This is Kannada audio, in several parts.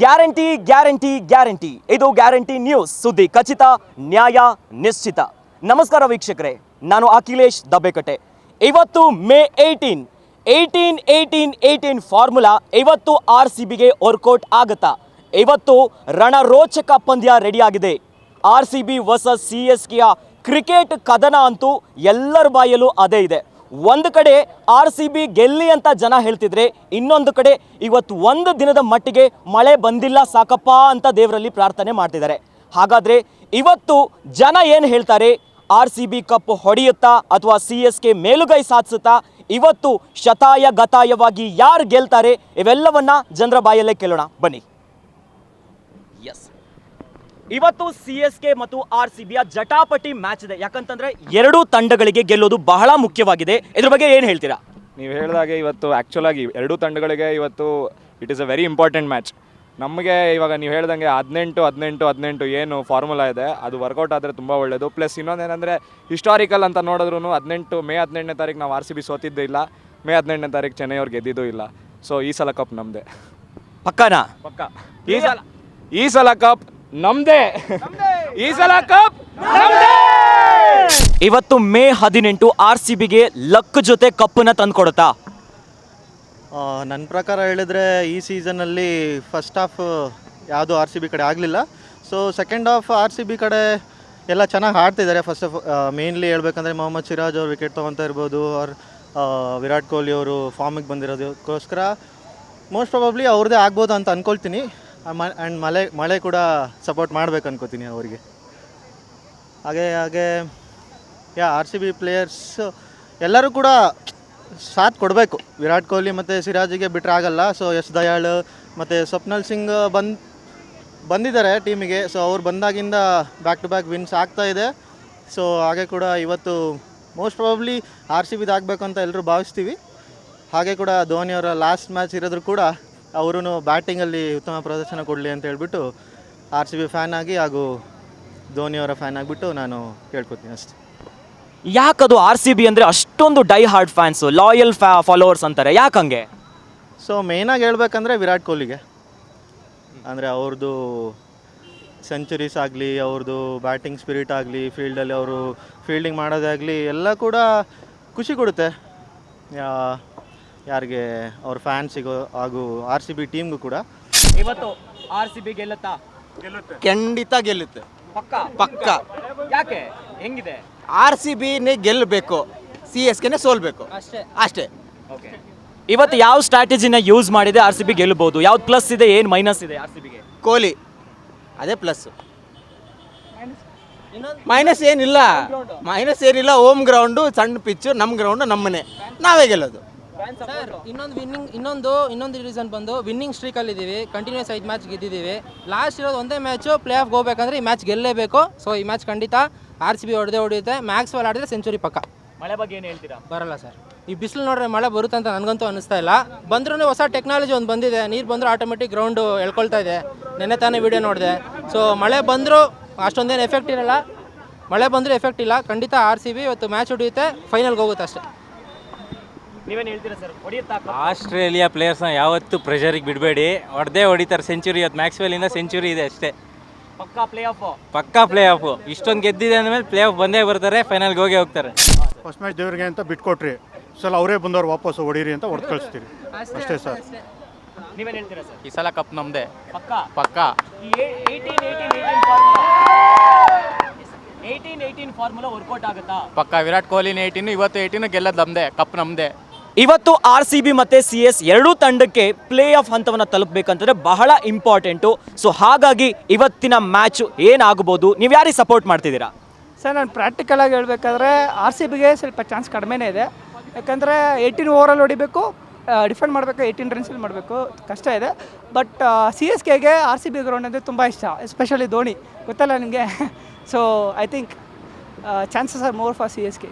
Guarantee guarantee guarantee. ಇದು ಗ್ಯಾರಂಟಿ ನ್ಯೂಸ್. ಸುದ್ದಿ ಖಚಿತ, ನ್ಯಾಯ ನಿಶ್ಚಿತ. ನಮಸ್ಕಾರ ವೀಕ್ಷಕರೇ. ನಾನು ಅಖಿಲೇಶ್ ದಬ್ಬೆಕಟ್ಟೆ ಇವತ್ತು May eighteen. Eighteen eighteen eighteen formula ಇವತ್ತು ಆರ್ ಸಿ ಬಿಗೆ ವರ್ಕೌಟ್ ಆಗುತ್ತಾ? ಇವತ್ತು ರಣರೋಚಕ ಪಂದ್ಯ ರೆಡಿಯಾಗಿದೆ. R C B versus C S ಕೆಯ cricket ಕದನ ಅಂತೂ ಎಲ್ಲರ ಬಾಯಲ್ಲೂ ಅದೇ ಇದೆ. ಒಂದು ಕಡೆ ಆರ್ ಸಿ ಬಿ ಗೆಲ್ಲಿ ಅಂತ ಜನ ಹೇಳ್ತಿದ್ರೆ, ಇನ್ನೊಂದು ಕಡೆ ಇವತ್ತು ಒಂದು ದಿನದ ಮಟ್ಟಿಗೆ ಮಳೆ ಬಂದಿಲ್ಲ ಸಾಕಪ್ಪ ಅಂತ ದೇವರಲ್ಲಿ ಪ್ರಾರ್ಥನೆ ಮಾಡ್ತಿದ್ದಾರೆ. ಹಾಗಾದ್ರೆ ಇವತ್ತು ಜನ ಏನು ಹೇಳ್ತಾರೆ? ಆರ್ ಸಿ ಬಿ ಕಪ್ ಹೊಡೆಯುತ್ತಾ ಅಥವಾ ಸಿ ಎಸ್ ಕೆ ಮೇಲುಗೈ ಸಾಧಿಸುತ್ತಾ ಇವತ್ತು ಶತಾಯ ಗತಾಯವಾಗಿ ಯಾರು ಗೆಲ್ತಾರೆ? ಇವೆಲ್ಲವನ್ನ ಜನರ ಬಾಯಲ್ಲೇ ಕೇಳೋಣ. ಬನ್ನಿ. ಎಸ್ ಇವತ್ತು ಸಿ ಎಸ್ ಕೆ ಮತ್ತು ಆರ್ ಸಿ ಬಿಯ ಜಟಾಪಟಿ ಮ್ಯಾಚ್ ಇದೆ. ಯಾಕಂತಂದ್ರೆ ಎರಡೂ ತಂಡಗಳಿಗೆ ಗೆಲ್ಲೋದು ಬಹಳ ಮುಖ್ಯವಾಗಿದೆ. ಇದ್ರ ಬಗ್ಗೆ ಏನು ಹೇಳ್ತೀರಾ? ನೀವು ಹೇಳಿದಾಗೆ ಇವತ್ತು ಆ್ಯಕ್ಚುಲ್ ಆಗಿ ಎರಡೂ ತಂಡಗಳಿಗೆ ಇವತ್ತು it is a very important match ನಮಗೆ ಇವಾಗ ನೀವು ಹೇಳ್ದಂಗೆ ಹದಿನೆಂಟು ಹದಿನೆಂಟು ಹದಿನೆಂಟು ಏನು ಫಾರ್ಮುಲಾ ಇದೆ. ಅದು ವರ್ಕೌಟ್ ಆದರೆ ತುಂಬ ಒಳ್ಳೆಯದು ಪ್ಲಸ್ ಇನ್ನೊಂದೇನೆಂದರೆ ಹಿಸ್ಟಾರಿಕಲ್ ಅಂತ ನೋಡಿದ್ರು ಹದಿನೆಂಟು ಮೇ ಹದಿನೆಂಟನೇ ತಾರೀಕು ನಾವು ಆರ್ ಸಿ ಬಿ ಸೋತಿದ್ದು ಇಲ್ಲ. ಮೇ ಹದಿನೆಂಟನೇ ತಾರೀಕು ಚೆನ್ನೈ ಅವ್ರು ಗೆದ್ದಿದ್ದೂ ಇಲ್ಲ. ಸೊ ಈ ಸಲ ಕಪ್ ನಮ್ಮದೇ ಪಕ್ಕನಾ? ಪಕ್ಕ. ಈ ಸಲ ಈ ಸಲ ಕಪ್ ನಮ್ಮದೇ ಈ ಸಲ ಕಪ್ ಇವತ್ತು ಮೇ ಹದಿನೆಂಟು ಆರ್ ಸಿ ಬಿಗೆ ಲಕ್ ಜೊತೆ ಕಪ್ಪನ್ನ ತಂದ್ಕೊಡುತ್ತಾ? ನನ್ನ ಪ್ರಕಾರ ಹೇಳಿದ್ರೆ ಈ ಸೀಸನಲ್ಲಿ ಫಸ್ಟ್ ಹಾಫ್ ಯಾವುದು ಆರ್ ಸಿ ಬಿ ಕಡೆ ಆಗಲಿಲ್ಲ. So second half R C B ಕಡೆ ಎಲ್ಲ ಚೆನ್ನಾಗಿ ಆಡ್ತಿದ್ದಾರೆ ಫಸ್ಟ್ ಆಫ್ ಮೇನ್ಲಿ ಹೇಳ್ಬೇಕಂದ್ರೆ ಮೊಹಮ್ಮದ್ ಸಿರಾಜ್ ಅವರು ವಿಕೆಟ್ ತೊಗೊತಾ ಇರ್ಬೋದು ಅವ್ರ ವಿರಾಟ್ ಕೊಹ್ಲಿ ಅವರು ಫಾರ್ಮಿಗೆ ಬಂದಿರೋದಕ್ಕೋಸ್ಕರ. ಮೋಸ್ಟ್ ಪ್ರಾಬಬ್ಲಿ ಅವ್ರದ್ದೇ ಆಗ್ಬೋದು ಅಂತ ಅಂದ್ಕೊಳ್ತೀನಿ ಆ್ಯಂಡ್ ಮಳೆ ಮಳೆ ಕೂಡ ಸಪೋರ್ಟ್ ಮಾಡ್ಬೇಕು ಅನ್ಕೋತೀನಿ ಅವರಿಗೆ. ಹಾಗೆ ಹಾಗೆ, yeah R C B players ಎಲ್ಲರೂ ಕೂಡ ಸಾಥ್ ಕೊಡಬೇಕು. ವಿರಾಟ್ ಕೊಹ್ಲಿ ಮತ್ತು ಸಿರಾಜಿಗೆ ಬಿಟ್ಟರೆ ಆಗಲ್ಲ. ಸೊ ಎಸ್ ದಯಾಳ್ ಮತ್ತು ಸ್ವಪ್ನಲ್ ಸಿಂಗ್ ಬಂದ್, ಬಂದಿದ್ದಾರೆ ಟೀಮಿಗೆ. ಸೊ ಅವ್ರು ಬಂದಾಗಿಂದ ಬ್ಯಾಕ್ ಟು ಬ್ಯಾಕ್ ವಿನ್ಸ್ ಆಗ್ತಾ ಇದೆ. ಸೊ ಹಾಗೆ ಕೂಡ ಇವತ್ತು ಮೋಸ್ಟ್ ಪ್ರಾಬ್ಲಿ ಆರ್ ಸಿ ಬಿದು ಆಗಬೇಕು ಅಂತ ಎಲ್ಲರೂ ಭಾವಿಸ್ತೀವಿ. ಹಾಗೆ ಕೂಡ ಧೋನಿ ಅವರ ಲಾಸ್ಟ್ ಮ್ಯಾಚ್ ಇರೋದ್ರು ಕೂಡ ಅವರು ಬ್ಯಾಟಿಂಗಲ್ಲಿ ಉತ್ತಮ ಪ್ರದರ್ಶನ ಕೊಡಲಿ ಅಂತ ಹೇಳ್ಬಿಟ್ಟು ಆರ್ ಸಿ ಬಿ ಫ್ಯಾನ್ ಆಗಿ ಹಾಗೂ ಧೋನಿ ಅವರ ಫ್ಯಾನ್ ಆಗಿಬಿಟ್ಟು ನಾನು ಕೇಳ್ಕೊತೀನಿ ಅಷ್ಟೆ. ಯಾಕದು ಆರ್ ಸಿ ಬಿ ಅಂದರೆ ಅಷ್ಟೊಂದು ಡೈ ಹಾರ್ಡ್ ಫ್ಯಾನ್ಸು ಲಾಯಲ್ ಫ್ಯಾ ಫಾಲೋವರ್ಸ್ ಅಂತಾರೆ? ಯಾಕಂಗೆ ಸೊ ಮೇಯ್ನಾಗಿ ಹೇಳ್ಬೇಕಂದ್ರೆ ವಿರಾಟ್ ಕೊಹ್ಲಿಗೆ. ಅಂದರೆ ಅವ್ರದ್ದು ಸೆಂಚುರೀಸ್ ಆಗಲಿ ಅವ್ರದ್ದು ಬ್ಯಾಟಿಂಗ್ ಸ್ಪಿರಿಟ್ ಆಗಲಿ ಫೀಲ್ಡಲ್ಲಿ ಅವರು ಫೀಲ್ಡಿಂಗ್ ಮಾಡೋದಾಗಲಿ ಎಲ್ಲ ಕೂಡ ಖುಷಿ ಕೊಡುತ್ತೆ. ಯಾರಿಗೆ ಅವ್ರ ಫ್ಯಾನ್ಸಿಗೂ ಹಾಗೂ ಆರ್ ಸಿ ಬಿ ಟೀಮ್ಗೂ ಕೂಡ. ಇವತ್ತು ಆರ್ ಸಿ ಬಿ ಗೆಲ್ಲುತ್ತಾ? ಖಂಡಿತ ಗೆಲ್ಲುತ್ತೆ. ಪಕ್ಕ? ಪಕ್ಕ. ಯಾಕೆ? ಹೆಂಗಿದೆ? ಆರ್ ಸಿ ಬಿನೇ ಗೆಲ್ಲಬೇಕು. ಸಿ ಎಸ್ ಕೆನೇ ಸೋಲ್ಬೇಕು. ಅಷ್ಟೇ. ಅಷ್ಟೇ. ಇವತ್ತು ಯಾವ ಸ್ಟ್ರಾಟಜಿನ ಯೂಸ್ ಮಾಡಿದೆ ಆರ್ ಸಿ ಬಿ ಗೆಲ್ಲಬಹುದು? ಯಾವ್ದು ಪ್ಲಸ್ ಇದೆ ಏನು ಮೈನಸ್ ಇದೆ ಆರ್ ಸಿ ಬಿಗೆ ಕೊಹ್ಲಿ. ಅದೇ ಪ್ಲಸ್ ಮೈನಸ್ ಏನಿಲ್ಲ. ಮೈನಸ್ ಏನಿಲ್ಲ ಹೋಮ್ ಗ್ರೌಂಡು ಸಣ್ಣ ಪಿಚ್ಚು ನಮ್ಮ ಗ್ರೌಂಡು ನಮ್ಮನೆ. ನಾವೇ ಗೆಲ್ಲೋದು. ಸರ್ ಇನ್ನೊಂದು ವಿನ್ನಿಂಗ್ ಇನ್ನೊಂದು ಇನ್ನೊಂದು ರೀಸನ್ ಬಂದು ವಿನ್ನಿಂಗ್ ಸ್ಟ್ರೀಕಲ್ಲಿ ಇದ್ದೀವಿ ಕಂಟಿನ್ಯೂಸ್ ಐದು ಮ್ಯಾಚ್ ಗೆದ್ದಿದ್ದೀವಿ. ಲಾಸ್ಟ್ ಇರೋದು ಒಂದೇ ಮ್ಯಾಚು ಪ್ಲೇ ಆಫ್ ಹೋಗ್ಬೇಕಂದ್ರೆ ಈ ಮ್ಯಾಚ್ ಗೆಲ್ಲೇಬೇಕು. ಸೊ ಈ ಮ್ಯಾಚ್ ಖಂಡಿತ ಆರ್ ಸಿ ಬಿ ಹೊಡೆದೇ ಹೊಡೆಯುತ್ತೆ. ಮ್ಯಾಕ್ಸ್ ಬಾಲ್ ಆಡಿದ್ರೆ ಸೆಂಚುರಿ ಪಕ್ಕ. ಮಳೆ ಬಗ್ಗೆ ಏನು ಹೇಳ್ತೀರಾ? ಬರಲ್ಲ ಸರ್ ಈ ಬಿಸಿಲು ನೋಡ್ರೆ ಮಳೆ ಬರುತ್ತೆ ಅಂತ ನನಗಂತೂ ಅನಿಸ್ತಾ ಇಲ್ಲ. ಬಂದ್ರೂ ಹೊಸ ಟೆಕ್ನಾಲಜಿ ಒಂದು ಬಂದಿದೆ. ನೀರು ಬಂದರೂ ಆಟೋಮೆಟಿಕ್ ಗ್ರೌಂಡು ಎಳ್ಕೊಳ್ತಾ ಇದೆ. ನೆನ್ನೆ ತಾನೇ ವಿಡಿಯೋ ನೋಡಿದೆ. ಸೊ ಮಳೆ ಬಂದರೂ ಅಷ್ಟೊಂದೇನು ಎಫೆಕ್ಟ್ ಇರಲ್ಲ. ಮಳೆ ಬಂದರೂ ಎಫೆಕ್ಟ್ ಇಲ್ಲ. ಖಂಡಿತ ಆರ್ ಸಿ ಬಿ ಇವತ್ತು ಮ್ಯಾಚ್ ಹೊಡೆಯುತ್ತೆ. ಫೈನಲ್ಗೆ ಹೋಗುತ್ತೆ ಅಷ್ಟೇ. ನೀವೇನು ಹೇಳ್ತೀರಾ ಸರ್? ಹೊಡಿಯುತ್ತಾ ಆಸ್ಟ್ರೇಲಿಯಾ ಪ್ಲೇಯರ್ಸ್ನ ಯಾವತ್ತೂ ಪ್ರೆಷರಿಗೆ ಬಿಡಬೇಡಿ. ಹೊಡೆದೇ ಹೊಡಿತಾರೆ. ಸೆಂಚುರಿ ಇವತ್ತು ಮ್ಯಾಕ್ಸ್ವೆಲಿಂದ ಸೆಂಚುರಿ ಇದೆ ಅಷ್ಟೇ. ಪಕ್ಕಾ ಪ್ಲೇ ಆಫ್ ಪಕ್ಕಾ ಪ್ಲೇ ಆಫ್ ಇಷ್ಟೊಂದು ಗೆದ್ದಿದೆ ಅಂದಮೇಲೆ ಪ್ಲೇ ಆಫ್ ಬಂದೇ ಬರ್ತಾರೆ ಫೈನಲ್ಗೆ ಹೋಗೇ ಹೋಗ್ತಾರೆ. ಫಸ್ಟ್ ಮ್ಯಾಚ್ ದೇವ್ರಿಗೆ ಅಂತ ಬಿಟ್ಕೊಟ್ರಿ. ಸಲ ಅವರೇ ಬಂದವ್ರು ವಾಪಸ್ ಹೊಡೀರಿ ಅಂತ ಹೊಡೆದು ಕಳಿಸ್ತೀರಿ. ಅಷ್ಟೇ ಸರ್. ನೀವೇನು ಹೇಳ್ತೀರಾ ಸರ್? ಈ ಸಲ ಕಪ್ ನಮ್ಮದೇ ಪಕ್ಕಾ? ಪಕ್ಕಾ. ಈ eighteen eighteen eighteen formula eighteen eighteen formula work out ಆಗುತ್ತಾ? ಪಕ್ಕ. ವಿರಾಟ್ ಕೊಹ್ಲಿನ ಏಯ್ಟೀನು ಇವತ್ತು ಏಯ್ಟೀನು ಗೆಲ್ಲೋದು ನಮ್ಮದೇ ಕಪ್ ನಮ್ಮದೇ ಇವತ್ತು ಆರ್ ಸಿ ಬಿ ಮತ್ತೆ ಸಿ ಎಸ್ ಎರಡೂ ತಂಡಕ್ಕೆ ಪ್ಲೇ ಆಫ್ ಹಂತವನ್ನು ತಲುಪಬೇಕಂತಂದ್ರೆ ಬಹಳ ಇಂಪಾರ್ಟೆಂಟು. ಸೊ ಹಾಗಾಗಿ ಇವತ್ತಿನ ಮ್ಯಾಚ್ ಏನಾಗಬಹುದು ನೀವು ಯಾರಿಗೆ ಸಪೋರ್ಟ್ ಮಾಡ್ತಿದ್ದೀರಾ? ಸರ್ ನಾನು ಪ್ರಾಕ್ಟಿಕಲಾಗಿ ಹೇಳಬೇಕಾದ್ರೆ ಆರ್ ಸಿ ಬಿಗೆ ಸ್ವಲ್ಪ ಚಾನ್ಸ್ ಕಡಿಮೆನೇ ಇದೆ. ಯಾಕಂದರೆ ಏಯ್ಟೀನ್ ಓವರಲ್ಲಿ ಹೊಡಿಬೇಕು ಡಿಫೆಂಡ್ ಮಾಡಬೇಕು ಏಯ್ಟೀನ್ ರನ್ಸಲ್ಲಿ ಮಾಡಬೇಕು. ಕಷ್ಟ ಇದೆ. ಬಟ್ ಸಿ ಎಸ್ ಕೆಗೆ ಆರ್ ಸಿ ಬಿ ಗ್ರೌಂಡ್ ಅಂದರೆ ತುಂಬ ಇಷ್ಟ ಎಸ್ಪೆಷಲಿ ಧೋನಿ. ಗೊತ್ತಲ್ಲ ನಿಮಗೆ? So I think chances are more for C S K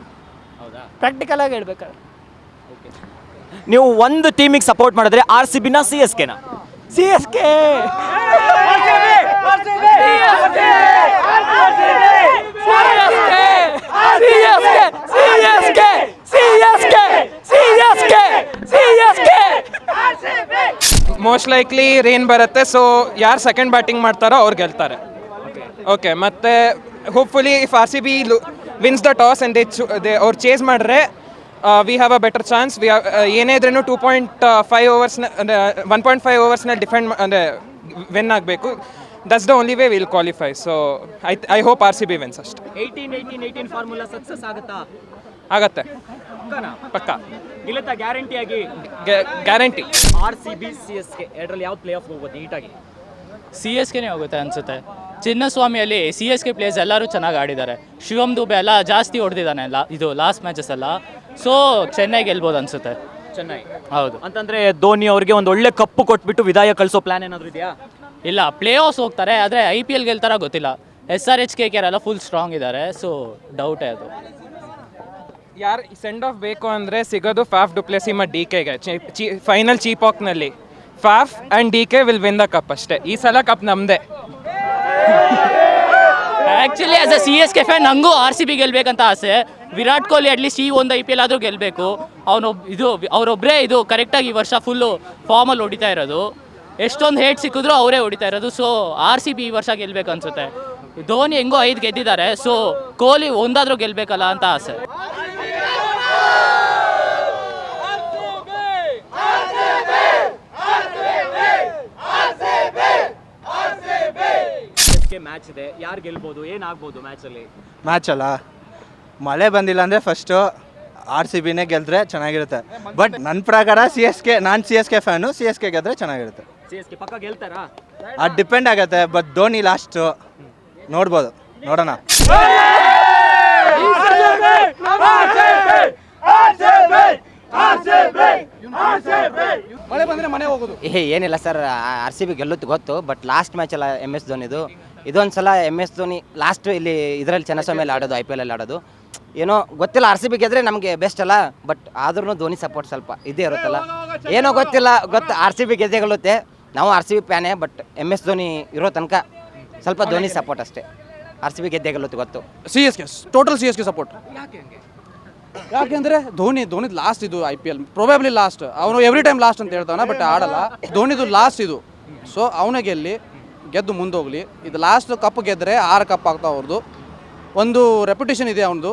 ಪ್ರಾಕ್ಟಿಕಲಾಗಿ ಹೇಳ್ಬೇಕಾದ್ರೆ. ನೀವು ಒಂದು ಟೀಮಿಗೆ ಸಪೋರ್ಟ್ ಮಾಡಿದ್ರೆ ಆರ್ ಸಿ ಬಿನ C S ಕೆನ C S K most likely rain ಬರುತ್ತೆ ಸೊ ಯಾರು ಸೆಕೆಂಡ್ ಬ್ಯಾಟಿಂಗ್ ಮಾಡ್ತಾರೋ ಅವ್ರು ಗೆಲ್ತಾರೆ. ಓಕೆ ಮತ್ತೆ hopefully if R C B wins the toss and they ಅವ್ರು ಚೇಸ್ ಮಾಡಿದ್ರೆ we have a better chance we ಏನೇ ಇದ್ರೂ ಟೂ ಪಾಯಿಂಟ್ ಫೈವ್ ಓವರ್ಸ್ನ ಅಂದರೆ ಒನ್ ಪಾಯಿಂಟ್ ಫೈವ್ ಓವರ್ಸ್ನ ಡಿಫೆಂಡ್ ಅಂದರೆ ವಿನ್ ಆಗಬೇಕು. That's the only way will qualify so I I hope R C B wins ಅಷ್ಟೆ. Eighteen eighteen eighteen formula success ಆಗುತ್ತಾ? ಆಗತ್ತೆ. ಪಕ್ಕ. ಗೆಲ್ಲುತ್ತಾ ಗ್ಯಾರಂಟಿ ಆಗಿ guarantee R C B C S K ಎರಡರಲ್ಲಿ ಯಾವ ಪ್ಲೇ ಆಫ್ ಹೋಗ್ಬೋದು ನೀಟಾಗಿ? ಸಿ ಎಸ್ ಕೆನೇ ಹೋಗುತ್ತೆ ಅನ್ಸುತ್ತೆ. ಚಿನ್ನಸ್ವಾಮಿಯಲ್ಲಿ ಸಿ ಎಸ್ ಕೆ ಪ್ಲೇಯರ್ಸ್ ಎಲ್ಲರೂ ಚೆನ್ನಾಗಿ ಆಡಿದ್ದಾರೆ. ಶಿವಮ್ ದುಬೆ ಎಲ್ಲ ಜಾಸ್ತಿ ಹೊಡೆದಿದ್ದಾನೆ ಇದು ಲಾಸ್ಟ್ ಮ್ಯಾಚಸ್ ಎಲ್ಲ. ಸೊ ಚೆನ್ನೈ ಗೆಲ್ಬೋದು ಅನ್ಸುತ್ತೆ. ಚೆನ್ನೈ ಹೌದು. ಅಂತಂದ್ರೆ ಧೋನಿ ಅವರಿಗೆ ಒಂದು ಒಳ್ಳೆ ಕಪ್ಪು ಕೊಟ್ಬಿಟ್ಟು ವಿದಾಯ ಕಳಿಸೋ ಪ್ಲಾನ್ ಏನಾದ್ರು ಇದೆಯಾ? ಇಲ್ಲ ಪ್ಲೇ ಆಫ್ಸ್ ಹೋಗ್ತಾರೆ ಆದರೆ ಐ ಪಿ ಎಲ್ ಗೆಲ್ತಾರ ಗೊತ್ತಿಲ್ಲ. S R H K K ಎಲ್ಲ ಫುಲ್ ಸ್ಟ್ರಾಂಗ್ ಇದ್ದಾರೆ ಸೊ ಡೌಟೇ ಅದು. ಯಾರು ಸೆಂಡ್ ಆಫ್ ಬೇಕು ಅಂದರೆ ಸಿಗೋದು ಫ್ಯಾಫ್ ಡುಪ್ಲೆಸಿ ಮತ್ತು ಡಿ ಕೆಗೆ final cheap ಆಕ್ನಲ್ಲಿ Faf and D K will win the cup ಅಷ್ಟೇ. ಈ ಸಲ ಕಪ್ ನಮ್ಮದೇ actually as a C S K fan ನನಗೂ ಆರ್ ಸಿ ಬಿ ಗೆಲ್ಬೇಕಂತ ಆಸೆ. ವಿರಾಟ್ ಕೊಹ್ಲಿ ಅಟ್ಲೀಸ್ಟ್ ಈ ಒಂದು ಐ ಪಿ ಎಲ್ ಆದರೂ ಗೆಲ್ಲಬೇಕು ಅವನು ಇದು ಅವರೊಬ್ಬರೇ ಇದು ಕರೆಕ್ಟಾಗಿ ಈ ವರ್ಷ ಫುಲ್ಲು ಫಾರ್ಮಲ್ಲಿ ಹೊಡಿತಾ ಇರೋದು. ಎಷ್ಟೊಂದು ಹೇಟ್ ಸಿಕ್ಕಿದ್ರು ಅವರೇ ಹೊಡಿತಾ ಇರೋದು. ಸೊ ಆರ್ ಸಿ ಬಿ ಈ ವರ್ಷ ಗೆಲ್ಲಬೇಕು ಅನ್ಸುತ್ತೆ. ಧೋನಿ ಹೆಂಗೋ ಐದು ಗೆದ್ದಿದ್ದಾರೆ. ಸೊ ಕೊಹ್ಲಿ ಒಂದಾದರೂ ಗೆಲ್ಲಬೇಕಲ್ಲ ಅಂತ ಆಸೆ. ಕೆ ಮ್ಯಾಚ್ ಇದೆ. ಯಾರು ಗೆಲ್ಬೋದು? ಏನಾಗ್ಬೋದು ಮ್ಯಾಚಲ್ಲಿ ಮ್ಯಾಚ್ ಅಲ್ಲ? ಮಳೆ ಬಂದಿಲ್ಲ ಅಂದರೆ ಫಸ್ಟು ಆರ್ ಸಿ ಬಿನೇ ಗೆಲ್ದ್ರೆ ಚೆನ್ನಾಗಿರುತ್ತೆ. ಬಟ್ ನನ್ನ ಪ್ರಕಾರ ಸಿ ಎಸ್ ಕೆ ನಾನು C S K fan C S K ಗೆದ್ರೆ ಚೆನ್ನಾಗಿರುತ್ತೆ. ಸಿ ಎಸ್ ಕೆ ಪಕ್ಕ ಗೆಲ್ತಾರಾ? ಅದು ಡಿಪೆಂಡ್ ಆಗುತ್ತೆ ಬಟ್ ಧೋನಿ ಲಾಸ್ಟು ನೋಡ್ಬೋದು. ನೋಡೋಣ. ಏ ಏನಿಲ್ಲ ಸರ್ ಆರ್ ಸಿ ಬಿ ಗೆಲ್ಲುತ್ತೆ ಗೊತ್ತು ಬಟ್ ಲಾಸ್ಟ್ ಮ್ಯಾಚ್ ಅಲ್ಲ ಎಂ ಎಸ್ ಧೋನಿದು. ಇದೊಂದು ಸಲ ಎಂ ಎಸ್ ಧೋನಿ ಲಾಸ್ಟ್ ಇಲ್ಲಿ ಇದರಲ್ಲಿ ಚೆನ್ನಸ್ವಾಮಿಯಲ್ಲಿ ಆಡೋದು ಐ ಪಿ ಎಲ್ ಅಲ್ಲಿ ಆಡೋದು. ಏನೋ ಗೊತ್ತಿಲ್ಲ ಆರ್ ಸಿ ಬಿ ಗೆದ್ರೆ ನಮಗೆ ಬೆಸ್ಟ್ ಅಲ್ಲ ಬಟ್ ಆದ್ರೂ ಧೋನಿ ಸಪೋರ್ಟ್ ಸ್ವಲ್ಪ ಇದೇ ಇರುತ್ತಲ್ಲ. ಏನೋ ಗೊತ್ತಿಲ್ಲ ಗೊತ್ತು ಆರ್ ಸಿ ಬಿ ಗೆದ್ದೆಗಳುತ್ತೆ ನಾವು ಆರ್ ಸಿ ಬಿ ಫ್ಯಾನೇ ಬಟ್ ಎಂ ಎಸ್ ಧೋನಿ ಇರೋ ತನಕ ಸ್ವಲ್ಪ ಧೋನಿ ಸಪೋರ್ಟ್ ಅಷ್ಟೇ. ಆರ್ ಸಿ ಬಿ ಗೆದ್ದೆ ಗೆಲ್ಲುತ್ತೆ ಗೊತ್ತು. C S K total C S K support ಯಾಕೆಂದ್ರೆ ಧೋನಿ ಧೋನಿದ್ ಲಾಸ್ಟ್ ಇದು I P L probably last ಅವನು ಎವ್ರಿ ಟೈಮ್ ಲಾಸ್ಟ್ ಅಂತ ಹೇಳ್ತಾವನ ಬಟ್ ಆಡಲ್ಲ. ಧೋನಿದು ಲಾಸ್ಟ್ ಇದು. ಸೊ ಅವನೇ ಗೆಲ್ಲಿ ಗೆದ್ದು ಮುಂದೋಗ್ಲಿ. ಇದು ಲಾಸ್ಟ್ ಕಪ್ ಗೆದ್ದರೆ ಆರು ಕಪ್ ಆಗ್ತಾವ ಅವ್ರದ್ದು ಒಂದು ರೆಪ್ಯುಟೇಷನ್ ಇದೆ ಅವನದು.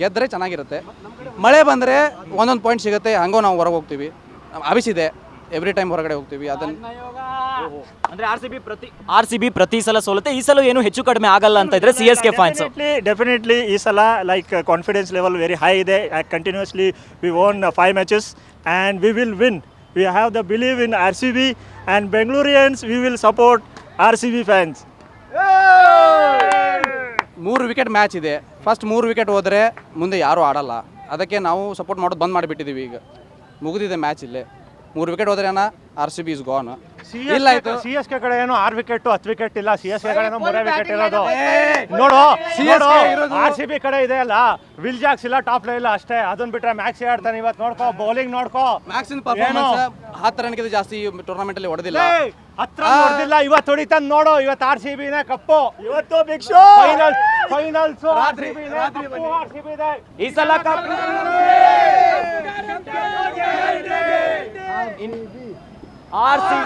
ಗೆದ್ದರೆ ಚೆನ್ನಾಗಿರುತ್ತೆ. ಮಳೆ ಬಂದರೆ ಒಂದೊಂದು ಪಾಯಿಂಟ್ ಸಿಗುತ್ತೆ ಹಂಗೋ ನಾವು ಹೊರಗೆ ಹೋಗ್ತೀವಿ. ಅಭಿಸಿದೆ ಎವ್ರಿ ಟೈಮ್ ಹೊರಗಡೆ ಹೋಗ್ತೀವಿ ಅದನ್ನು ಅಂದ್ರೆ ಆರ್ ಸಿ ಬಿ ಪ್ರತಿ ಆರ್ ಸಿ ಬಿ ಪ್ರತಿ ಸಲ ಸೋಲುತ್ತೆ ಈ ಸಲ ಏನು ಹೆಚ್ಚು ಕಡಿಮೆ ಆಗಲ್ಲ ಅಂತ ಇದ್ರೆ C S K fans definitely ಈ ಸಲ like confidence level very high ಇದೆ. Continuously we won five matches and we will win we have the belief in R C B and Bengalurians we will support R C B fans ಮೂರು ವಿಕೆಟ್ ಮ್ಯಾಚ್ ಇದೆ. ಫಸ್ಟ್ ಮೂರು ವಿಕೆಟ್ ಹೋದರೆ ಮುಂದೆ ಯಾರೂ ಆಡಲ್ಲ. ಅದಕ್ಕೆ ನಾವು ಸಪೋರ್ಟ್ ಮಾಡೋದು ಬಂದ್ ಮಾಡಿಬಿಟ್ಟಿದ್ದೀವಿ ಈಗ. ಮುಗಿದಿದೆ ಮ್ಯಾಚ್ ಇಲ್ಲೇ. ಮೂರು ವಿಕೆಟ್ ಹೋದ್ರೆ ಅಣ್ಣ R C B is gone ಇಲ್ಲ ಆಯ್ತು ಸಿ ಎಸ್ ಕೆ ಕಡೆ ಏನೋ ಆರ್ ವಿಕೆಟ್ ಹತ್ತು ವಿಕೆಟ್ ಇಲ್ಲ. ಸಿ ಎಸ್ ಕೆ ಕಡೆ ಮೂರೇ ವಿಕೆಟ್ ಇರೋದು. ನೋಡು ಇರೋದು- ಆರ್ ಸಿ ಬಿ ಕಡೆ ಇದೆ ಅಲ್ಲ ವಿಲ್ ಜಾಕ್ಸ್ ಇಲ್ಲ ಟಾಪ್ ಲೈ ಇಲ್ಲ ಅಷ್ಟೇ. ಅದನ್ನ ಬಿಟ್ರೆ ಮ್ಯಾಕ್ಸಿ ಆಡ್ತಾನೆ ಇವತ್ತು ನೋಡ್ಕೋ ಬೌಲಿಂಗ್ ನೋಡ್ಕೋ. ಮ್ಯಾಕ್ಸಿನ್ ಪರ್ಫಾರ್ಮೆನ್ಸ್ ಹತ್ತು ರನ್ಗಿಂತ ಜಾಸ್ತಿ ಟೂರ್ನಮೆಂಟ್ ಅಲ್ಲಿ ಹೊಡೆದಿಲ್ಲ. ಹತ್ರ ಹೊಡೆದಿಲ್ಲ. ಇವತ್ತು ಹೊಡಿತಾನೆ ನೋಡು. ಇವತ್ತು ಆರ್ ಸಿ ಬಿನೇ ಕಪ್ಪು. ಇವತ್ತು big show final finals R C B R C B ಇದೆ ಈ ಸಲ cup R C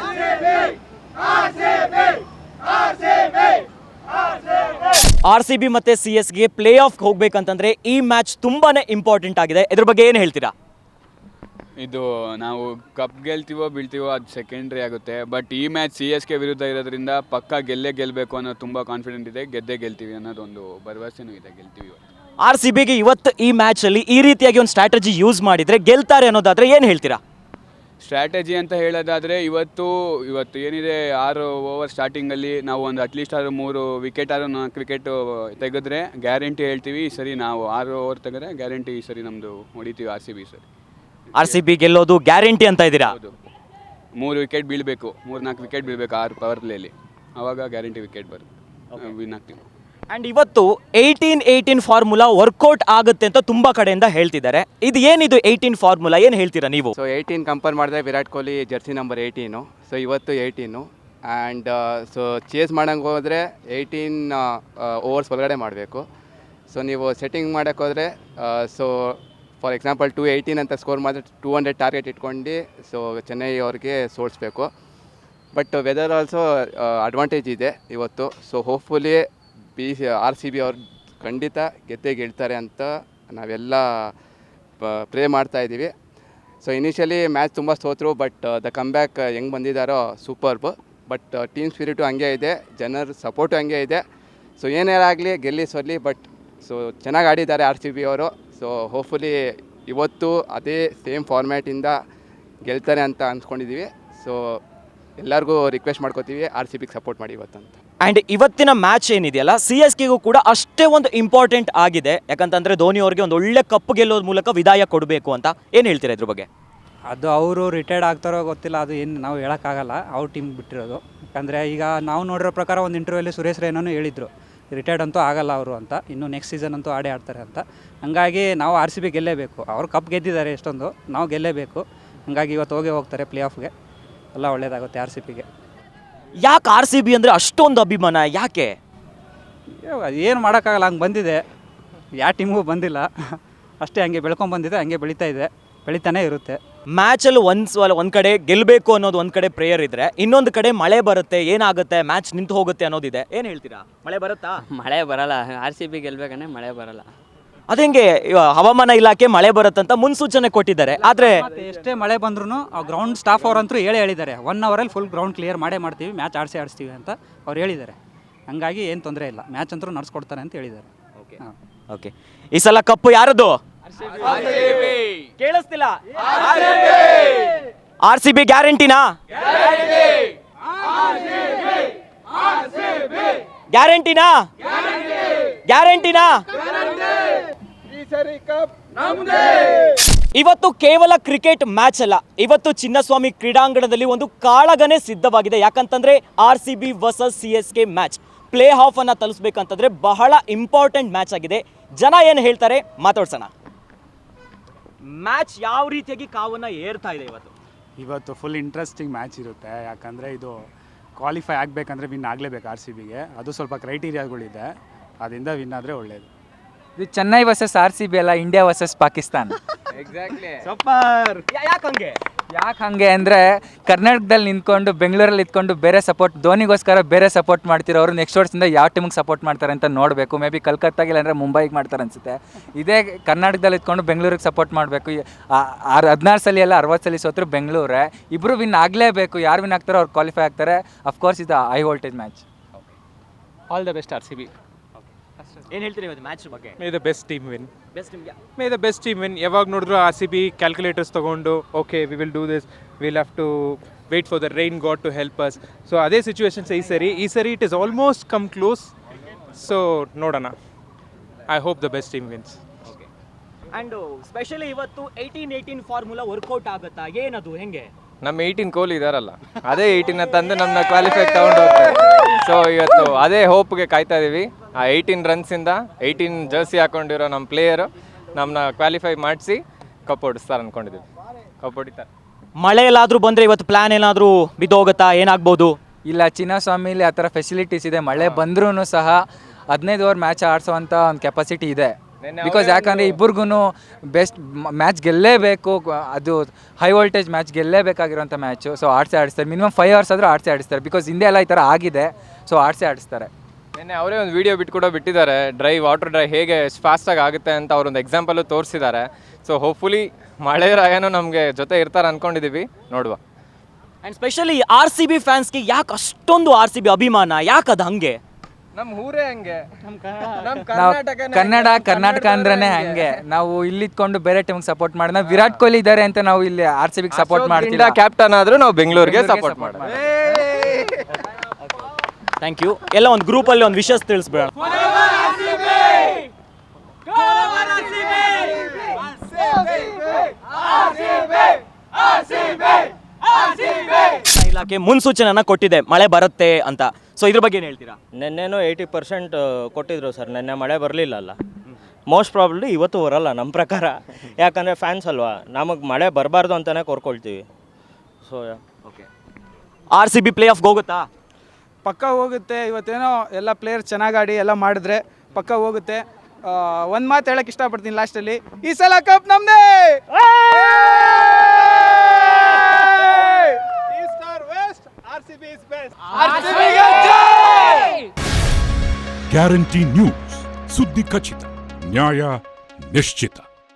R C B ಮತ್ತೆ ಸಿ ಎಸ್ಗೆ ಪ್ಲೇ ಆಫ್ ಹೋಗ್ಬೇಕಂತಂದ್ರೆ ಈ ಮ್ಯಾಚ್ ತುಂಬಾನೇ ಇಂಪಾರ್ಟೆಂಟ್ ಆಗಿದೆ. ಇದ್ರ ಬಗ್ಗೆ ಏನು ಹೇಳ್ತೀರಾ? ಇದು ನಾವು ಕಪ್ ಗೆಲ್ತೀವೋ ಬೀಳ್ತೀವೋ ಅದು ಸೆಕೆಂಡ್ರಿ ಆಗುತ್ತೆ. ಬಟ್ ಈ ಮ್ಯಾಚ್ ಸಿ ಎಸ್ ಕೆ ವಿರುದ್ಧ ಇರೋದ್ರಿಂದ ಪಕ್ಕ ಗೆಲ್ಲೇ ಗೆಲ್ಲಬೇಕು ಅನ್ನೋದು ತುಂಬ ಕಾನ್ಫಿಡೆಂಟ್ ಇದೆ. ಗೆದ್ದೇ ಗೆಲ್ತೀವಿ ಅನ್ನೋದೊಂದು ಭರವಸೆನೂ ಇದೆ ಗೆಲ್ತೀವಿ ಆರ್ ಸಿ ಬಿಗೆ ಇವತ್ತು ಈ ಮ್ಯಾಚಲ್ಲಿ ಈ ರೀತಿಯಾಗಿ ಒಂದು ಸ್ಟ್ರಾಟಜಿ ಯೂಸ್ ಮಾಡಿದರೆ ಗೆಲ್ತಾರೆ ಅನ್ನೋದಾದರೆ ಏನು ಹೇಳ್ತೀರಾ? ಸ್ಟ್ರಾಟಜಿ ಅಂತ ಹೇಳೋದಾದರೆ ಇವತ್ತು ಇವತ್ತು ಏನಿದೆ ಆರು ಓವರ್ ಸ್ಟಾರ್ಟಿಂಗಲ್ಲಿ ನಾವು ಒಂದು ಅಟ್ಲೀಸ್ಟ್ ಆದರೂ ಮೂರು ವಿಕೆಟ್ ಆದರೂ ನಾಲ್ಕು ವಿಕೆಟ್ ತೆಗೆದ್ರೆ ಗ್ಯಾರಂಟಿ ಹೇಳ್ತೀವಿ ಈ ಸರಿ ನಾವು ಆರು ಓವರ್ ತೆಗೆದ್ರೆ ಗ್ಯಾರಂಟಿ ಈ ಸರಿ ನಮ್ಮದು ಹೊಡಿತೀವಿ ಆರ್ ಸಿ ಬಿ ಸರಿ. ಆರ್ ಸಿ ಬಿ ಗೆಲ್ಲೋದು ಗ್ಯಾರಂಟಿ ಅಂತ ಇದ್ದೀರಾ? ಹೌದು. ಮೂರು ವಿಕೆಟ್ ಬೀಳಬೇಕು ಮೂರು ನಾಲ್ಕು ವಿಕೆಟ್ ಬೀಳಬೇಕು ಆರು ಪವರ್ ಪ್ಲೇಲಿ ಆವಾಗ ಗ್ಯಾರಂಟಿ ವಿಕೆಟ್ ಬರುತ್ತೆ. ವಿನ್ ಆಗ್ತೀವಿ. ಅಂಡ್ ಇವತ್ತು eighteen eighteen formula work out ಆಗುತ್ತೆ ಅಂತ ತುಂಬಾ ಕಡೆಯಿಂದ ಹೇಳ್ತಿದ್ದಾರೆ. ಇದು ಏನಿದು ಏಯ್ಟೀನ್ ಫಾರ್ಮುಲಾ ಏನು ಹೇಳ್ತೀರಾ ನೀವು? ಸೊ ಏಯ್ಟೀನ್ ಕಂಪೇರ್ ಮಾಡಿದ್ರೆ Virat Kohli jersey number eighteen so ಇವತ್ತು ಏಯ್ಟೀನು ಆ್ಯಂಡ್ ಸೊ ಚೇಸ್ ಮಾಡೋಂಗೆ ಹೋದರೆ ಏಯ್ಟೀನ್ ಓವರ್ಸ್ ಒಳಗಡೆ ಮಾಡಬೇಕು. ಸೊ ನೀವು ಸೆಟ್ಟಿಂಗ್ ಮಾಡೋಕ್ಕೆ ಹೋದರೆ so for example two eighteen ಅಂತ ಸ್ಕೋರ್ ಮಾಡಿದ್ರೆ ಟೂ ಹಂಡ್ರೆಡ್ ಟಾರ್ಗೆಟ್ ಇಟ್ಕೊಂಡು ಸೊ ಚೆನ್ನೈ ಅವ್ರಿಗೆ ಸೋಲಿಸ್ಬೇಕು. ಬಟ್ ವೆದರ್ ಆಲ್ಸೋ ಅಡ್ವಾಂಟೇಜ್ ಇದೆ ಇವತ್ತು. So hopefully B C R C B ಅವ್ರು ಖಂಡಿತ ಗೆದ್ದೇ ಗೆಲ್ತಾರೆ ಅಂತ ನಾವೆಲ್ಲ ಪ್ರೇ ಮಾಡ್ತಾ ಇದ್ದೀವಿ. ಸೊ ಇನಿಷಿಯಲಿ ಮ್ಯಾಚ್ ತುಂಬ ಸೋತರು ಬಟ್ ದ ಕಮ್ ಬ್ಯಾಕ್ ಹೆಂಗೆ ಬಂದಿದ್ದಾರೋ ಸೂಪರ್ಬ್ ಬಟ್ ಟೀಮ್ ಸ್ಪಿರಿಟು ಹಂಗೆ ಇದೆ, ಜನರ ಸಪೋರ್ಟು ಹಂಗೆ ಇದೆ. ಸೊ ಆಗಲಿ ಗೆಲ್ಲಿ ಸೋಲಿ ಬಟ್ ಸೊ ಚೆನ್ನಾಗಿ ಆಡಿದ್ದಾರೆ ಆರ್ ಸಿ ಬಿ ಅವರು. ಸೊ ಹೋಪ್ಫುಲಿ ಇವತ್ತು ಅದೇ ಸೇಮ್ ಫಾರ್ಮ್ಯಾಟಿಂದ ಗೆಲ್ತಾರೆ ಅಂತ ಅಂದ್ಕೊಂಡಿದ್ದೀವಿ ಸೊ ಎಲ್ಲರಿಗೂ ರಿಕ್ವೆಸ್ಟ್ ಮಾಡ್ಕೋತೀವಿ, ಆರ್ ಸಿ ಬಿಗೆ ಸಪೋರ್ಟ್ ಮಾಡಿ ಇವತ್ತು ಅಂತ ಆ್ಯಂಡ್ ಇವತ್ತಿನ ಮ್ಯಾಚ್ ಏನಿದೆಯಲ್ಲ ಸಿ ಎಸ್ ಕೆಗೂ ಕೂಡ ಅಷ್ಟೇ ಒಂದು ಇಂಪಾರ್ಟೆಂಟ್ ಆಗಿದೆ. ಯಾಕಂತಂದರೆ ಧೋನಿ ಅವರಿಗೆ ಒಂದು ಒಳ್ಳೆ ಕಪ್ ಗೆಲ್ಲೋದ್ರ ಮೂಲಕ ವಿದಾಯ ಕೊಡಬೇಕು ಅಂತ ಏನು ಹೇಳ್ತೀರಾ ಇದ್ರ ಬಗ್ಗೆ? ಅದು ಅವರು ರಿಟೈರ್ಡ್ ಆಗ್ತಾರೋ ಗೊತ್ತಿಲ್ಲ, ಅದು ಏನು ನಾವು ಹೇಳೋಕ್ಕಾಗಲ್ಲ, ಅವ್ರ ಟೀಮ್ ಬಿಟ್ಟಿರೋದು. ಯಾಕಂದರೆ ಈಗ ನಾವು ನೋಡಿರೋ ಪ್ರಕಾರ ಒಂದು ಇಂಟರ್ವ್ಯೂಲಿ ಸುರೇಶ್ ರೈನೂ ಹೇಳಿದರು ರಿಟೈರ್ಡ್ ಅಂತೂ ಆಗಲ್ಲ ಅವರು ಅಂತ, ಇನ್ನು ನೆಕ್ಸ್ಟ್ ಸೀಸನ್ ಅಂತೂ ಆಡೇ ಆಡ್ತಾರೆ ಅಂತ. ಹಂಗಾಗಿ ನಾವು ಆರ್ ಸಿ ಬಿ ಗೆಲ್ಲೇಬೇಕು. ಅವ್ರು ಕಪ್ ಗೆದ್ದಿದ್ದಾರೆ ಎಷ್ಟೊಂದು, ನಾವು ಗೆಲ್ಲೇಬೇಕು. ಹಂಗಾಗಿ ಇವತ್ತು ಹೋಗೇ ಹೋಗ್ತಾರೆ ಪ್ಲೇ ಆಫ್ಗೆ ಎಲ್ಲ ಒಳ್ಳೆಯದಾಗುತ್ತೆ ಆರ್ ಸಿ ಬಿಗೆ ಯಾಕೆ ಆರ್ ಸಿ ಬಿ ಅಂದರೆ ಅಷ್ಟೊಂದು ಅಭಿಮಾನ? ಯಾಕೆ? ಏನು ಮಾಡೋಕ್ಕಾಗಲ್ಲ ಹಂಗೆ ಬಂದಿದೆ. ಯಾವ ಟೀಮ್ಗೂ ಬಂದಿಲ್ಲ. ಅಷ್ಟೇ ಹಂಗೆ ಬೆಳ್ಕೊಂಬಂದಿದೆ ಹಂಗೆ ಬೆಳೀತಾ ಇದೆ. ಬೆಳೀತಾನೆ ಇರುತ್ತೆ. ಮ್ಯಾಚಲ್ಲಿ ಒಂದು ಸಲ ಒಂದು ಕಡೆ ಗೆಲ್ಲಬೇಕು ಅನ್ನೋದು ಒಂದು ಕಡೆ ಪ್ರೇಯರ್ ಇದ್ರೆ ಇನ್ನೊಂದು ಕಡೆ ಮಳೆ ಬರುತ್ತೆ ಏನಾಗುತ್ತೆ ಮ್ಯಾಚ್ ನಿಂತು ಹೋಗುತ್ತೆ ಅನ್ನೋದಿದೆ. ಏನು ಹೇಳ್ತೀರಾ? ಮಳೆ ಬರುತ್ತಾ? ಮಳೆ ಬರಲ್ಲ. ಆರ್ ಸಿ ಬಿ ಗೆಲ್ಬೇಕಂದ್ರೆ ಮಳೆ ಬರಲ್ಲ. ಅದಂಗೆ ಇವ ಹವಾಮಾನ ಇಲಾಖೆ ಮಳೆ ಬರುತ್ತಂತ ಮುನ್ಸೂಚನೆ ಕೊಟ್ಟಿದ್ದಾರೆ. ಆದರೆ ಎಷ್ಟೇ ಮಳೆ ಬಂದ್ರೂ ಗ್ರೌಂಡ್ ಸ್ಟಾಫ್ ಅವರಂತೂ ಹೇಳಿ ಹೇಳಿದ್ದಾರೆ. ಒನ್ ಅವರಲ್ಲಿ ಫುಲ್ ಗ್ರೌಂಡ್ ಕ್ಲಿಯರ್ ಮಾಡೇ ಮಾಡ್ತೀವಿ ಮ್ಯಾಚ್ ಆಡಿಸಿ ಆಡಿಸ್ತೀವಿ ಅಂತ ಅವ್ರು ಹೇಳಿದ್ದಾರೆ. ಹಂಗಾಗಿ ಏನು ತೊಂದರೆ ಇಲ್ಲ. ಮ್ಯಾಚ್ ಅಂತೂ ನಡ್ಸ್ಕೊಡ್ತಾರೆ ಅಂತ ಹೇಳಿದ್ದಾರೆ. ಹಾಂ. ಓಕೆ ಈ ಸಲ ಕಪ್ಪು ಯಾರದು? ಕೇಳಿಸ್ತಿಲ್ಲ. ಆರ್ ಸಿ ಬಿ ಗ್ಯಾರಂಟಿನಾ? ಗ್ಯಾರಂಟಿನಾ? ಗ್ಯಾರಂಟಿನಾ? ಇವತ್ತು ಕೇವಲ ಕ್ರಿಕೆಟ್ ಮ್ಯಾಚ್ ಅಲ್ಲ ಇವತ್ತು ಚಿನ್ನಸ್ವಾಮಿ ಕ್ರೀಡಾಂಗಣದಲ್ಲಿ ಒಂದು ಕಾಳಗನೆ ಸಿದ್ಧವಾಗಿದೆ. ಯಾಕಂತಂದ್ರೆ R C B versus C S K match play off ಅನ್ನ ತಲುಸ್ಬೇಕಂತಂದ್ರೆ ಬಹಳ ಇಂಪಾರ್ಟೆಂಟ್ ಮ್ಯಾಚ್ ಆಗಿದೆ. ಜನ ಏನು ಹೇಳ್ತಾರೆ? ಮಾತಾಡ್ಸೋಣ. ಮ್ಯಾಚ್ ಯಾವ ರೀತಿಯಾಗಿ ಕಾವನ್ನ ಏರ್ತಾ ಇದೆ ಇವತ್ತು? ಇವತ್ತು ಫುಲ್ ಇಂಟ್ರೆಸ್ಟಿಂಗ್ ಮ್ಯಾಚ್ ಇರುತ್ತೆ. ಯಾಕಂದರೆ ಇದು ಕ್ವಾಲಿಫೈ ಆಗಬೇಕಂದ್ರೆ ವಿನ್ ಆಗಲೇಬೇಕು ಆರ್ ಸಿ ಬಿಗೆ ಅದು ಸ್ವಲ್ಪ ಕ್ರೈಟೀರಿಯಾಗಳಿದೆ ಅದರಿಂದ ವಿನ್ ಆದರೆ ಒಳ್ಳೆಯದು ಇದು Chennai versus R C B ಅಲ್ಲ India versus Pakistan. Exactly super. ಯಾಕಂಗೆ ಯಾಕೆ ಹಂಗೆ? ಅಂದರೆ ಕರ್ನಾಟಕದಲ್ಲಿ ನಿಂತ್ಕೊಂಡು ಬೆಂಗಳೂರಲ್ಲಿ ಇದ್ಕೊಂಡು ಬೇರೆ ಸಪೋರ್ಟ್ ಧೋನಿಗೋಸ್ಕರ ಬೇರೆ ಸಪೋರ್ಟ್ ಮಾಡ್ತಿರೋರು ನೆಕ್ಸ್ಟ್ ವರ್ಷದಿಂದ ಯಾವ ಟೀಮಿಗೆ ಸಪೋರ್ಟ್ ಮಾಡ್ತಾರೆ ಅಂತ ನೋಡಬೇಕು. ಮೇ ಬಿ ಕಲ್ಕತ್ತಾಗಿ ಇಲ್ಲಾಂದರೆ ಮುಂಬೈಗೆ ಮಾಡ್ತಾರೆ ಅನಿಸುತ್ತೆ. ಇದೇ ಕರ್ನಾಟಕದಲ್ಲಿ ಇದ್ಕೊಂಡು ಬೆಂಗಳೂರಿಗೆ ಸಪೋರ್ಟ್ ಮಾಡಬೇಕು. ಆರು ಹದಿನಾರು ಸಲ ಎಲ್ಲ ಅರವತ್ತು ಸಲ ಸೋತರು ಬೆಂಗಳೂರೇ. ಇಬ್ಬರು ವಿನ್ ಆಗಲೇಬೇಕು. ಯಾರು ವಿನ್ ಆಗ್ತಾರೋ ಅವ್ರು ಕ್ವಾಲಿಫೈ ಆಗ್ತಾರೆ. ಅಫ್ಕೋರ್ಸ್ ಇದು high voltage match all the best R C B ಏನು ಹೇಳ್ತೀರಿ ಇವತ್ತು ಮ್ಯಾಚ್ ಬಗ್ಗೆ? May the best team win best team may the best team win ಯಾವಾಗ ನೋಡಿದ್ರು ಆರ್ ಸಿ ಬಿ ಕ್ಯಾಲ್ಕುಲೇಟರ್ಸ್ ತೊಗೊಂಡು okay we will do this will have to wait for the rain God to help us so ಅದೇ ಸಿಚುವೇಶನ್ಸ್ ಈ ಸರಿ. ಈ ಸರಿ it is almost come close so ನೋಡೋಣ. I hope the best team wins and specially ಇವತ್ತು eighteen eighteen formula work out ಆಗುತ್ತಾ? ಏನದು? ಹೆಂಗೆ? ನಮ್ಮ ಏಯ್ಟೀನ್ ಕೋಲ್ ಇದಾರಲ್ಲ. ಅದೇ ಏಯ್ಟೀನ ತಂದು ನಮ್ಮನ್ನ ಕ್ವಾಲಿಫೈ ತಗೊಂಡು ಹೋಗ್ತಾರೆ. ಸೊ ಇವತ್ತು ಅದೇ ಹೋಪ್ಗೆ ಕಾಯ್ತಾ ಇದೀವಿ. ಆ ಏಯ್ಟೀನ್ ರನ್ಸಿಂದ ಏಯ್ಟೀನ್ ಜರ್ಸಿ ಹಾಕೊಂಡಿರೋ ನಮ್ಮ ಪ್ಲೇಯರು ನಮ್ಮನ್ನ ಕ್ವಾಲಿಫೈ ಮಾಡಿಸಿ ಕಪ್ ಹೊಡಿಸ್ತಾರೆ ಅಂದ್ಕೊಂಡಿದ್ದೀವಿ ಕಪ್ ಹೊಡಿತಾರೆ ಮಳೆ ಎಲ್ಲಾದರೂ ಬಂದರೆ ಇವತ್ತು ಪ್ಲ್ಯಾನ್ ಏನಾದರೂ ಬಿದ್ದೋಗುತ್ತಾ? ಏನಾಗ್ಬೋದು? ಇಲ್ಲ ಚಿನ್ನಸ್ವಾಮಿಲಿ ಆ ಥರ ಫೆಸಿಲಿಟೀಸ್ ಇದೆ. ಮಳೆ ಬಂದ್ರೂ ಸಹ ಹದಿನೈದು ಓವರ್ ಮ್ಯಾಚ್ ಆಡಿಸೋವಂಥ ಒಂದು ಕೆಪಾಸಿಟಿ ಇದೆ. ಬಿಕಾಸ್ ಯಾಕಂದರೆ ಇಬ್ಬರಿಗೂ ಬೆಸ್ಟ್ ಮ್ಯಾಚ್ ಗೆಲ್ಲೇಬೇಕು. ಅದು ಹೈ ವೋಲ್ಟೇಜ್ ಮ್ಯಾಚ್ ಗೆಲ್ಲೇಬೇಕಾಗಿರೋಂಥ ಮ್ಯಾಚು ಸೊ ಆಡ್ಸೇ ಆಡಿಸ್ತಾರೆ. ಮಿನಿಮಮ್ ಫೈವ್ ಅವರ್ಸ್ ಆದರೂ ಆಡ್ಸೇ ಆಡಿಸ್ತಾರೆ. ಬಿಕಾಸ್ ಹಿಂದೆ ಎಲ್ಲ ಈ ಥರ ಆಗಿದೆ. ಸೊ ಆಡ್ಸೇ ಆಡಿಸ್ತಾರೆ. ನಿನ್ನೆ ಅವರೇ ಒಂದು ವಿಡಿಯೋ ಬಿಟ್ಕೊಡೋ ಕೂಡ ಬಿಟ್ಟಿದ್ದಾರೆ. ಡ್ರೈ ವಾಟರ್ ಡ್ರೈ ಹೇಗೆ ಫಾಸ್ಟಾಗಿ ಆಗುತ್ತೆ ಅಂತ ಅವರೊಂದು ಎಕ್ಸಾಂಪಲ್ ತೋರಿಸಿದ್ದಾರೆ. ಸೊ ಹೋಪ್ಫುಲಿ ಮಳೆ ರಾಯನೂ ನಮಗೆ ಜೊತೆ ಇರ್ತಾರೆ ಅಂದ್ಕೊಂಡಿದ್ದೀವಿ ನೋಡುವ. And specially R C B ಫ್ಯಾನ್ಸ್ಗೆ ಯಾಕೆ ಅಷ್ಟೊಂದು ಆರ್ ಸಿ ಬಿ ಅಭಿಮಾನ? ಯಾಕೆ ಅದು ಹಂಗೆ? ನಮ್ಮ ಊರೇ ಹಂಗೆ. ಕನ್ನಡ ಕರ್ನಾಟಕ ಅಂದ್ರೇನೆ ಹಂಗೆ. ನಾವು ಇಲ್ಲಿ ಇದ್ಕೊಂಡು ಬೇರೆ ಟೀಮ್ಗೆ ಸಪೋರ್ಟ್ ಮಾಡಿದ ವಿರಾಟ್ ಕೊಹ್ಲಿ ಇದ್ದಾರೆ ಅಂತ ನಾವು ಇಲ್ಲಿ ಆರ್ ಸಿ ಬಿಗೆ ಸಪೋರ್ಟ್ ಮಾಡ್ತೀವಿ ಕ್ಯಾಪ್ಟನ್ ಆದ್ರೂ ನಾವು ಬೆಂಗಳೂರಿಗೆ ಸಪೋರ್ಟ್ ಮಾಡೋಣ ಥ್ಯಾಂಕ್ ಯು ಎಲ್ಲ ಒಂದು ಗ್ರೂಪಲ್ಲಿ ಒಂದು ವಿಷಸ್ ತಿಳಿಸ್ಬೇಡ ಇಲಾಖೆ ಮುನ್ಸೂಚನೆನ ಕೊಟ್ಟಿದೆ. ಮಳೆ ಬರುತ್ತೆ ಅಂತ. ಸೊ ಇದ್ರ ಬಗ್ಗೆ ಏನು ಹೇಳ್ತೀರಾ? ನಿನ್ನೆನೂ ಏಯ್ಟಿ ಪರ್ಸೆಂಟ್ ಕೊಟ್ಟಿದ್ರು ಸರ್. ನಿನ್ನೆ ಮಳೆ ಬರಲಿಲ್ಲ ಅಲ್ಲ. ಮೋಸ್ಟ್ ಪ್ರಾಬ್ಲಿ ಇವತ್ತು ಬರಲ್ಲ ನಮ್ಮ ಪ್ರಕಾರ. ಯಾಕಂದರೆ ಫ್ಯಾನ್ಸ್ ಅಲ್ವಾ? ನಮಗೆ ಮಳೆ ಬರಬಾರ್ದು ಅಂತಲೇ ಕೋರ್ಕೊಳ್ತೀವಿ. So okay R C B play ಆಫ್ಗೆ ಹೋಗುತ್ತಾ? ಪಕ್ಕ ಹೋಗುತ್ತೆ ಇವತ್ತೇನೋ ಎಲ್ಲ ಪ್ಲೇಯರ್ ಚೆನ್ನಾಗಿ ಆಡಿ ಎಲ್ಲ ಮಾಡಿದ್ರೆ ಪಕ್ಕ ಹೋಗುತ್ತೆ. ಒಂದು ಮಾತು ಹೇಳಕ್ಕೆ ಇಷ್ಟಪಡ್ತೀನಿ ಲಾಸ್ಟಲ್ಲಿ ಈ ಸಲ ಕಪ್ ನಮ್ದೇ! ಗ್ಯಾರಂಟಿ ನ್ಯೂಸ್ ಸುದ್ದಿ ಖಚಿತ ನ್ಯಾಯ ನಿಶ್ಚಿತ.